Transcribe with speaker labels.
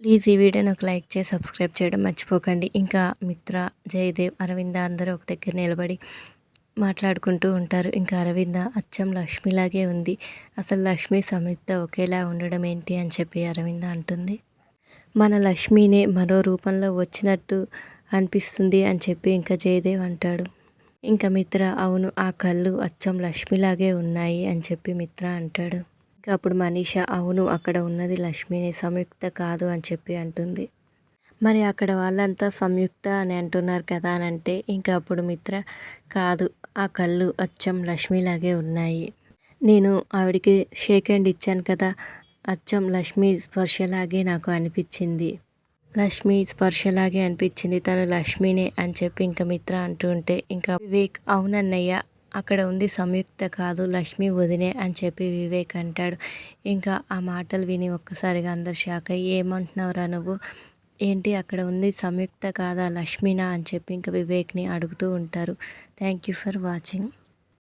Speaker 1: Please ఈ వీడియోని ఒక లైక్ చేసి సబ్స్క్రైబ్ చేయడం మర్చిపోకండి. ఇంకా మిత్ర జయదేవ్ అరవింద అందరూ ఒక దగ్గర నిలబడి మాట్లాడుకుంటూ ఉంటారు. ఇంకా అరవింద అచ్చం లక్ష్మిలాగే ఉంది. అసలు లక్ష్మి సమిత ఒకేలా ఉండడం ఏంటి అని చెప్పి అరవింద అంటుంది. మన లక్ష్మినే మరో రూపంలో వచ్చినట్టు అనిపిస్తుంది అని చెప్పి ఇంకా జయదేవ్ అంటాడు. ఇంకా మిత్ర అవును ఆ కళ్ళు అచ్చం లక్ష్మిలాగే ఉన్నాయి అని చెప్పి మిత్ర అంటాడు. ఇంకా అప్పుడు మనీష అవును అక్కడ ఉన్నది లక్ష్మిని సంయుక్త కాదు అని చెప్పి అంటుంది. మరి అక్కడ వాళ్ళంతా సంయుక్త అని అంటున్నారు కదా అని అంటే ఇంకా అప్పుడు మిత్ర కాదు ఆ కళ్ళు అచ్చం లక్ష్మిలాగే ఉన్నాయి. నేను ఆవిడికి షేక్ హ్యాండ్ ఇచ్చాను కదా అచ్చం లక్ష్మి స్పర్శలాగే నాకు అనిపించింది. లక్ష్మి స్పర్శలాగే అనిపించింది తను లక్ష్మినే అని చెప్పి ఇంకా మిత్ర అంటుంటే ఇంకా వివేక్ అవునన్నయ్య అక్కడ ఉంది సంయుక్త కాదు లక్ష్మి వదినే అని చెప్పి వివేక్ అంటాడు. ఇంకా ఆ మాటలు విని ఒక్కసారిగా అందరు షాక్ అయ్యి ఏమంటున్నావురా నువ్వు? ఏంటి అక్కడ ఉంది సంయుక్త కాదా లక్ష్మినా? అని చెప్పి ఇంకా వివేక్ని అడుగుతూ ఉంటారు. Thank you for watching